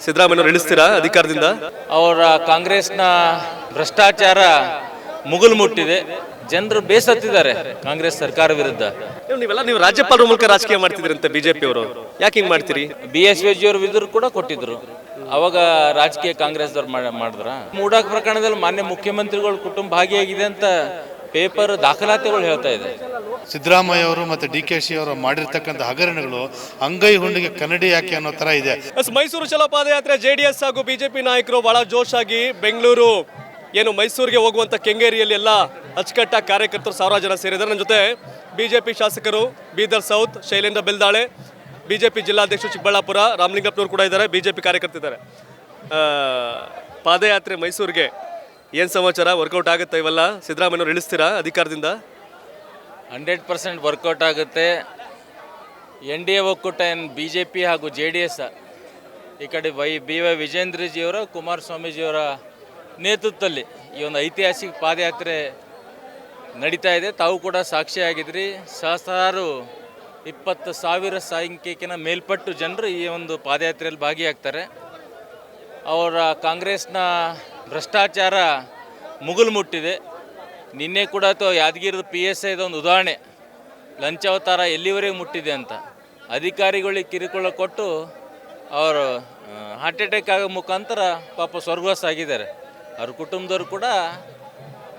ಸಿದ್ದರಾಮಯ್ಯ ಇಳಿಸ್ತೀರಾ ಅಧಿಕಾರದಿಂದ? ಅವರ ಕಾಂಗ್ರೆಸ್ನ ಭ್ರಷ್ಟಾಚಾರ ಮುಗಿಲು ಮುಟ್ಟಿದೆ. ಜನರು ಬೇಸತ್ತಿದ್ದಾರೆ ಕಾಂಗ್ರೆಸ್ ಸರ್ಕಾರ ವಿರುದ್ಧ. ನೀವು- ನೀವೆಲ್ಲ ನೀವು ರಾಜ್ಯಪಾಲರ ಮೂಲಕ ರಾಜಕೀಯ ಮಾಡ್ತಿದ್ರಂತೆ ಬಿಜೆಪಿ ಅವರು. ಯಾಕೆ ಹಿಂಗ್ ಮಾಡ್ತೀರಿ? ಬಿ ಎಸ್ ಜಿಯವ್ರ ವಿರುದ್ಧ ಕೂಡ ಕೊಟ್ಟಿದ್ರು. ಅವಾಗ ರಾಜಕೀಯ ಕಾಂಗ್ರೆಸ್ದವ್ರು ಮಾಡಿದ್ರ? ಮೂಡಾಕ್ ಪ್ರಕರಣದಲ್ಲಿ ಮಾನ್ಯ ಮುಖ್ಯಮಂತ್ರಿಗಳ ಕುಟುಂಬ ಭಾಗಿಯಾಗಿದೆ ಅಂತ ಪೇಪರ್ ದಾಖಲಾತಿಗಳು ಹೇಳ್ತಾ ಇದೆ. ಸಿದ್ದರಾಮಯ್ಯ ಅವರು ಮತ್ತು ಡಿ ಕೆ ಶಿ ಅವರು ಮಾಡಿರ್ತಕ್ಕಂಥ ಹಗರಣಗಳು ಅಂಗೈ ಹುಂಡಿಗೆ ಕನ್ನಡಿ ಯಾಕೆ ಅನ್ನೋ ತರ ಇದೆ. ಮೈಸೂರು ಚಲೋ ಪಾದಯಾತ್ರೆ ಜೆಡಿಎಸ್ ಹಾಗೂ ಬಿಜೆಪಿ ನಾಯಕರು ಬಹಳ ಜೋಶಾಗಿ ಬೆಂಗಳೂರು ಏನು ಮೈಸೂರಿಗೆ ಹೋಗುವಂತ ಕೆಂಗೇರಿಯಲ್ಲಿ ಎಲ್ಲ ಅಚ್ಚುಕಟ್ಟಾಗಿ ಕಾರ್ಯಕರ್ತರು ಸಾವಿರಾರು ಜನ ಸೇರಿದ್ದಾರೆ. ನನ್ನ ಜೊತೆ ಬಿಜೆಪಿ ಶಾಸಕರು ಬೀದರ್ ಸೌತ್ ಶೈಲೇಂದ್ರ ಬೆಲ್ದಾಳೆ ಬಿಜೆಪಿ ಜಿಲ್ಲಾಧ್ಯಕ್ಷ ಚಿಕ್ಕಬಳ್ಳಾಪುರ ರಾಮಲಿಂಗಪ್ಪನವರು ಕೂಡ ಇದ್ದಾರೆ ಬಿಜೆಪಿ ಕಾರ್ಯಕರ್ತಿದ್ದಾರೆ ಆ, ಪಾದಯಾತ್ರೆ ಮೈಸೂರಿಗೆ ಏನು ಸಮಾಚಾರ? ವರ್ಕೌಟ್ ಆಗುತ್ತೆ ಇವೆಲ್ಲ? ಸಿದ್ದರಾಮಯ್ಯವ್ರು ಇಳಿಸ್ತೀರಾ ಅಧಿಕಾರದಿಂದ? ಹಂಡ್ರೆಡ್ ಪರ್ಸೆಂಟ್ ವರ್ಕೌಟ್ ಆಗುತ್ತೆ. ಎನ್ ಡಿ ಎ ಒಕ್ಕೂಟ ಏನು ಬಿ ಜೆ ಪಿ ಹಾಗೂ ಜೆ ಡಿ ಎಸ್ ಈ ಕಡೆ ವೈ ಬಿ ವೈ ವಿಜೇಂದ್ರಜಿಯವರ ಕುಮಾರಸ್ವಾಮೀಜಿಯವರ ನೇತೃತ್ವದಲ್ಲಿ ಈ ಒಂದು ಐತಿಹಾಸಿಕ ಪಾದಯಾತ್ರೆ ನಡೀತಾ ಇದೆ. ತಾವು ಕೂಡ ಸಾಕ್ಷಿಯಾಗಿದ್ರಿ ಸಹಸ್ರಾರು ಇಪ್ಪತ್ತು ಸಾವಿರ ಸಂಖ್ಯೆಕಿನ ಮೇಲ್ಪಟ್ಟು ಜನರು ಈ ಒಂದು ಪಾದಯಾತ್ರೆಯಲ್ಲಿ ಭಾಗಿಯಾಗ್ತಾರೆ. ಅವರ ಕಾಂಗ್ರೆಸ್ನ ಭ್ರಷ್ಟಾಚಾರ ಮುಗುಲು ಮುಟ್ಟಿದೆ. ನಿನ್ನೆ ಕೂಡ ಅಥವಾ ಯಾದಗಿರಿದ ಪಿ ಎಸ್ ಐದ ಒಂದು ಉದಾಹರಣೆ, ಲಂಚಾವತಾರ ಎಲ್ಲಿವರೆಗೆ ಮುಟ್ಟಿದೆ ಅಂತ. ಅಧಿಕಾರಿಗಳಿಗೆ ಕಿರುಕುಳ ಕೊಟ್ಟು ಅವರು ಹಾರ್ಟ್ ಅಟ್ಯಾಕ್ ಆಗೋ ಮುಖಾಂತರ ಪಾಪ ಸ್ವರ್ಗವಾಸ ಆಗಿದ್ದಾರೆ ಅವ್ರ ಕುಟುಂಬದವ್ರು ಕೂಡ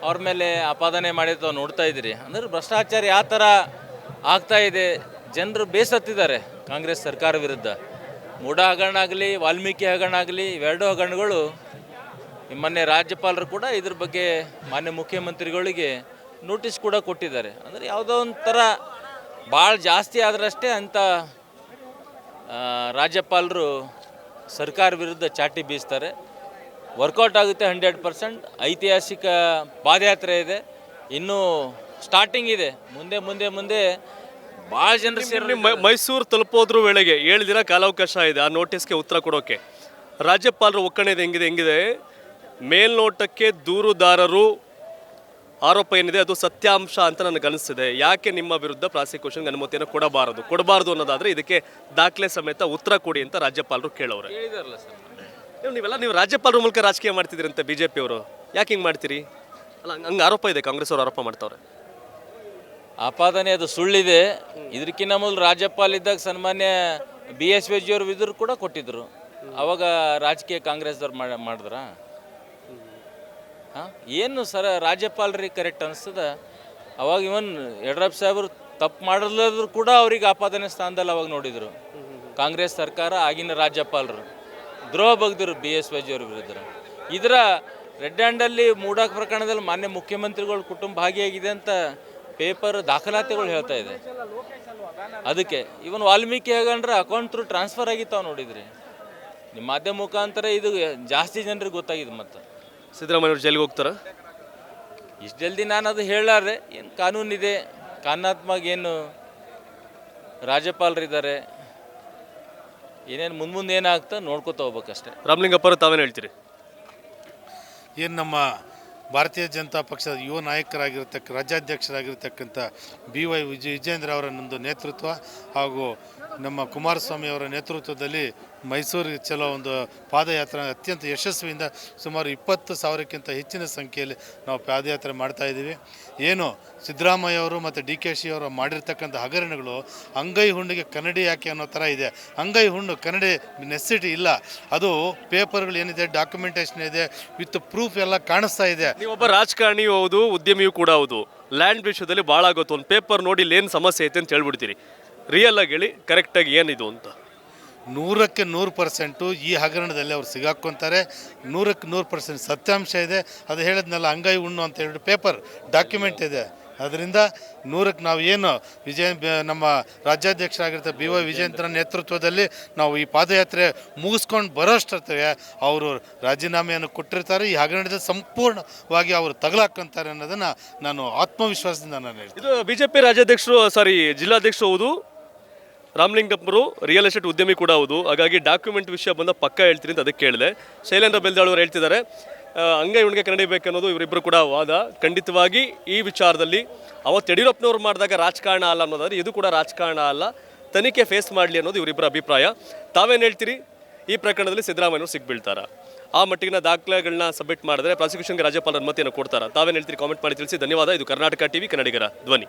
ಅವ್ರ ಮೇಲೆ ಆಪಾದನೆ ಮಾಡಿದ್ದು ನೋಡ್ತಾ ಇದ್ದೀರಿ. ಅಂದ್ರೆ ಭ್ರಷ್ಟಾಚಾರ ಯಾವ ಥರ ಆಗ್ತಾ ಇದೆ, ಜನರು ಬೇಸತ್ತಿದ್ದಾರೆ ಕಾಂಗ್ರೆಸ್ ಸರ್ಕಾರ ವಿರುದ್ಧ. ಮೂಡ ಹಗರಣ ಆಗಲಿ, ವಾಲ್ಮೀಕಿ ಹಗರಣ ಆಗಲಿ, ಇವೆರಡೂ ಹಗರಣಗಳು ಮೊನ್ನೆ ರಾಜ್ಯಪಾಲರು ಕೂಡ ಇದ್ರ ಬಗ್ಗೆ ಮಾನ್ಯ ಮುಖ್ಯಮಂತ್ರಿಗಳಿಗೆ ನೋಟಿಸ್ ಕೂಡ ಕೊಟ್ಟಿದ್ದಾರೆ. ಅಂದರೆ ಯಾವುದೋ ಒಂಥರ ಭಾಳ ಜಾಸ್ತಿ ಆದ್ರಷ್ಟೇ ಅಂಥ ರಾಜ್ಯಪಾಲರು ಸರ್ಕಾರ ವಿರುದ್ಧ ಚಾಟಿ ಬೀಸ್ತಾರೆ. ವರ್ಕೌಟ್ ಆಗುತ್ತೆ ಹಂಡ್ರೆಡ್ ಪರ್ಸೆಂಟ್ ಐತಿಹಾಸಿಕ ಪಾದಯಾತ್ರೆ ಇದೆ. ಇನ್ನೂ ಸ್ಟಾರ್ಟಿಂಗ್ ಇದೆ. ಮುಂದೆ ಮುಂದೆ ಮುಂದೆ ಭಾಳ ಜನರು ಸೇರಿ ಮೈ- ಮೈಸೂರು ತಲುಪೋದ್ರ ವೇಳೆಗೆ ಏಳು ದಿನ ಕಾಲಾವಕಾಶ ಇದೆ. ಆ ನೋಟಿಸ್ಗೆ ಉತ್ತರ ಕೊಡೋಕೆ. ರಾಜ್ಯಪಾಲರು ಒಕ್ಕಣೆ ಹೆಂಗಿದೆ ಹೆಂಗಿದೆ? ಮೇಲ್ನೋಟಕ್ಕೆ ದೂರುದಾರರು ಆರೋಪ ಏನಿದೆ ಅದು ಸತ್ಯಾಂಶ ಅಂತ ನನಗೆ ಅನಿಸ್ತಿದೆ. ಯಾಕೆ ನಿಮ್ಮ ವಿರುದ್ಧ ಪ್ರಾಸಿಕ್ಯೂಷನ್ಗೆ ಅನುಮತಿಯನ್ನು ಕೊಡಬಾರದು? ಕೊಡಬಾರದು ಅನ್ನೋದಾದ್ರೆ ಇದಕ್ಕೆ ದಾಖಲೆ ಸಮೇತ ಉತ್ತರ ಕೊಡಿ ಅಂತ ರಾಜ್ಯಪಾಲರು ಕೇಳೋರು ಹೇಳಿದಾರಲ್ಲ ಸರ್ ನೀವು ನೀವೆಲ್ಲ ನೀವು ರಾಜ್ಯಪಾಲರ ಮೂಲಕ ರಾಜಕೀಯ ಮಾಡ್ತಿದ್ರಂತೆ ಬಿಜೆಪಿ ಅವರು. ಯಾಕೆ ಹಿಂಗೆ ಮಾಡ್ತೀರಿ? ಅಲ್ಲ ಹಂಗ್- ಆರೋಪ ಇದೆ ಕಾಂಗ್ರೆಸ್ ಅವರು ಆರೋಪ ಮಾಡ್ತವ್ರೆ. ಆಪಾದನೆ ಅದು ಸುಳ್ಳಿದೆ. ಇದಕ್ಕಿಂತ ಮೊದಲು ರಾಜ್ಯಪಾಲ ಇದ್ದಾಗ ಸನ್ಮಾನ್ಯ ಬಿ ಎಸ್ ಜಿಯವ್ರ ಇದ್ರು ಕೂಡ ಕೊಟ್ಟಿದ್ರು. ಅವಾಗ ರಾಜಕೀಯ ಕಾಂಗ್ರೆಸ್ದವ್ರು ಮಾಡ ಮಾಡಿದ್ರ? ಏನು ಸರ ರಾಜ್ಯಪಾಲರಿಗೆ ಕರೆಕ್ಟ್ ಅನಿಸ್ತದ? ಅವಾಗ ಇವನ್ ಯಡಿಯೂರಪ್ಪ ಸಾಹೇಬರು ತಪ್ಪು ಮಾಡಲಾದ್ರು ಕೂಡ ಅವ್ರಿಗೆ ಆಪಾದನೆ ಸ್ಥಾನದಲ್ಲಿ ಅವಾಗ ನೋಡಿದರು. ಕಾಂಗ್ರೆಸ್ ಸರ್ಕಾರ ಆಗಿನ ರಾಜ್ಯಪಾಲರು. ದ್ರೋಹ ಬಗ್ದರು ಬಿ ಎಸ್ ವೈಜಿಯವ್ರ ವಿರುದ್ಧ. ಇದರ ರೆಡ್ ಹ್ಯಾಂಡಲ್ಲಿ ಮೂಡಾಕ್ ಪ್ರಕರಣದಲ್ಲಿ ಮಾನ್ಯ ಮುಖ್ಯಮಂತ್ರಿಗಳ ಕುಟುಂಬ ಭಾಗಿಯಾಗಿದೆ ಅಂತ ಪೇಪರ್ ದಾಖಲಾತಿಗಳು ಹೇಳ್ತಾ ಇದೆ. ಅದಕ್ಕೆ ಇವನ್ ವಾಲ್ಮೀಕಿ ಹೇಗಂದ್ರೆ ಅಕೌಂಟ್ ಥ್ರೂ ಟ್ರಾನ್ಸ್ಫರ್ ಆಗಿತ್ತು ನೋಡಿದ್ರಿ. ನಿಮ್ಮ ಮಾಧ್ಯಮ ಮುಖಾಂತರ ಇದು ಜಾಸ್ತಿ ಜನರಿಗೆ ಗೊತ್ತಾಗಿದೆ ಮತ್ತು. ಸಿದ್ದರಾಮಯ್ಯ ಅವರು ಜೈಲಿಗೆ ಹೋಗ್ತಾರ? ಇಷ್ಟು ಜಲ್ದಿ ನಾನು ಅದು ಹೇಳಾರೆ ಏನು ಕಾನೂನಿದೆ ಕಾನೂನಾತ್ಮಕ ಏನು ರಾಜ್ಯಪಾಲರಿದ್ದಾರೆ? ಏನೇನು ಮುಂದೆ ಮುಂದೆ ಏನಾಗ್ತಾ ನೋಡ್ಕೊತ ಹೋಗ್ಬೇಕಷ್ಟೆ. ರಾಮಲಿಂಗಪ್ಪರು ಅವರು ತಾವೇನು ಹೇಳ್ತೀರಿ? ಏನು ನಮ್ಮ ಭಾರತೀಯ ಜನತಾ ಪಕ್ಷದ ಯುವ ನಾಯಕರಾಗಿರ್ತಕ್ಕ ರಾಜ್ಯಾಧ್ಯಕ್ಷರಾಗಿರ್ತಕ್ಕಂಥ ಬಿ ವೈ ವಿಜಯ ವಿಜೇಂದ್ರ ಅವರನ್ನೊಂದು ನೇತೃತ್ವ ಹಾಗೂ ನಮ್ಮ ಕುಮಾರಸ್ವಾಮಿ ಅವರ ನೇತೃತ್ವದಲ್ಲಿ ಮೈಸೂರಿಗೆ ಚಲೋ ಒಂದು ಪಾದಯಾತ್ರೆ, ಅತ್ಯಂತ ಯಶಸ್ವಿಯಿಂದ ಸುಮಾರು ಇಪ್ಪತ್ತು ಸಾವಿರಕ್ಕಿಂತ ಹೆಚ್ಚಿನ ಸಂಖ್ಯೆಯಲ್ಲಿ ನಾವು ಪಾದಯಾತ್ರೆ ಮಾಡ್ತಾ ಇದ್ದೀವಿ. ಏನು, ಸಿದ್ದರಾಮಯ್ಯ ಅವರು ಮತ್ತು ಡಿ ಕೆ ಶಿ ಅವರು ಮಾಡಿರ್ತಕ್ಕಂಥ ಹಗರಣಗಳು ಅಂಗೈ ಹುಣ್ಣಿಗೆ ಕನ್ನಡಿ ಯಾಕೆ ಅನ್ನೋ ಥರ ಇದೆ. ಅಂಗೈ ಹುಣ್ಣು ಕನ್ನಡಿ ನೆಸಿಟಿ ಇಲ್ಲ. ಅದು ಪೇಪರ್ಗಳು ಏನಿದೆ, ಡಾಕ್ಯುಮೆಂಟೇಷನ್ ಇದೆ, ವಿತ್ ಪ್ರೂಫ್ ಎಲ್ಲ ಕಾಣಿಸ್ತಾ ಇದೆ. ಒಬ್ಬ ರಾಜಕಾರಣಿಯೂ ಹೌದು, ಉದ್ಯಮಿಯೂ ಕೂಡ ಹೌದು. ಲ್ಯಾಂಡ್ ವಿಷಯದಲ್ಲಿ ಭಾಳ ಆಗುತ್ತೆ. ಒಂದು ಪೇಪರ್ ನೋಡಿ ಇಲ್ಲಿ ಏನು ಸಮಸ್ಯೆ ಐತೆ ಅಂತ ಹೇಳ್ಬಿಡ್ತೀರಿ. ರಿಯಲ್ ಆಗಿ ಹೇಳಿ ಕರೆಕ್ಟಾಗಿ ಏನಿದು ಅಂತ. ನೂರಕ್ಕೆ ನೂರು ಪರ್ಸೆಂಟು ಈ ಹಗರಣದಲ್ಲಿ ಅವ್ರು ಸಿಗಾಕ್ಕೊಂತಾರೆ. ನೂರಕ್ಕೆ ನೂರು ಪರ್ಸೆಂಟ್ ಸತ್ಯಾಂಶ ಇದೆ. ಅದು ಹೇಳಿದ್ನಲ್ಲ ಅಂಗೈ ಉಣ್ಣು ಅಂತ ಹೇಳಿ ಪೇಪರ್ ಡಾಕ್ಯುಮೆಂಟ್ ಇದೆ. ಅದರಿಂದ ನೂರಕ್ಕೆ ನಾವು ಏನು ವಿಜಯ ನಮ್ಮ ರಾಜ್ಯಾಧ್ಯಕ್ಷರಾಗಿರ್ತಾರೆ ಬಿ ವೈ ವಿಜಯೇಂದ್ರ ನೇತೃತ್ವದಲ್ಲಿ ನಾವು ಈ ಪಾದಯಾತ್ರೆ ಮುಗಿಸ್ಕೊಂಡು ಬರೋಷ್ಟೊತ್ತಿಗೆ ಅವರು ರಾಜೀನಾಮೆಯನ್ನು ಕೊಟ್ಟಿರ್ತಾರೆ. ಈ ಹಗರಣದ ಸಂಪೂರ್ಣವಾಗಿ ಅವರು ತಗಲಾಕ್ಕಂತಾರೆ ಅನ್ನೋದನ್ನು ನಾನು ಆತ್ಮವಿಶ್ವಾಸದಿಂದ ನಾನು ಹೇಳ್ತೀನಿ. ಇದು ಬಿ ಜೆ ಪಿ ರಾಜ್ಯಾಧ್ಯಕ್ಷರು ಸಾರಿ ಜಿಲ್ಲಾಧ್ಯಕ್ಷರು ಹೌದು ರಾಮಲಿಂಗಪ್ಪರು ರಿಯಲ್ ಎಸ್ಟೇಟ್ ಉದ್ಯಮಿ ಕೂಡ ಹೌದು. ಹಾಗಾಗಿ ಡಾಕ್ಯುಮೆಂಟ್ ವಿಷಯ ಬಂದ ಪಕ್ಕ ಹೇಳ್ತೀನಿ ಅಂತ ಅದಕ್ಕೆ ಕೇಳಿದೆ. ಶೈಲೇಂದ್ರ ಬೆಲ್ದಾಳ್ ಅವರು ಹೇಳ್ತಿದ್ದಾರೆ. ಹಂಗೆ ಇವನಿಗೆ ಉಣ್ಗೆ ಕನ್ನಡಿ ಬೇಕನ್ನೋದು ಇವರಿಬ್ಬರು ಕೂಡ ವಾದ. ಖಂಡಿತವಾಗಿ ಈ ವಿಚಾರದಲ್ಲಿ ಅವತ್ತು ಯಡಿಯೂರಪ್ಪನವ್ರು ಮಾಡಿದಾಗ ರಾಜಕಾರಣ ಅಲ್ಲ ಅನ್ನೋದಾದ್ರೆ ಇದು ಕೂಡ ರಾಜಕಾರಣ ಅಲ್ಲ. ತನಿಖೆ ಫೇಸ್ ಮಾಡಲಿ ಅನ್ನೋದು ಇವರಿಬ್ಬರ ಅಭಿಪ್ರಾಯ. ತಾವೇನು ಹೇಳ್ತೀರಿ? ಈ ಪ್ರಕರಣದಲ್ಲಿ ಸಿದ್ದರಾಮಯ್ಯವರು ಸಿಗ್ಬೀಳ್ತಾರ? ಆ ಮಟ್ಟಿಗಿನ ದಾಖಲೆಗಳನ್ನ ಸಬ್ಮಿಟ್ ಮಾಡಿದ್ರೆ ಪ್ರಾಸಿಕ್ಯೂಷನ್ಗೆ ರಾಜ್ಯಪಾಲರ ಅನುಮತಿಯನ್ನು ಕೊಡ್ತಾರ? ತಾವೇನು ಹೇಳ್ತೀರಿ? ಕಾಮೆಂಟ್ ಮಾಡಿ ತಿಳಿಸಿ. ಧನ್ಯವಾದ. ಇದು ಕರ್ನಾಟಕ ಟಿವಿ ಕನ್ನಡಿಗರ ಧ್ವನಿ.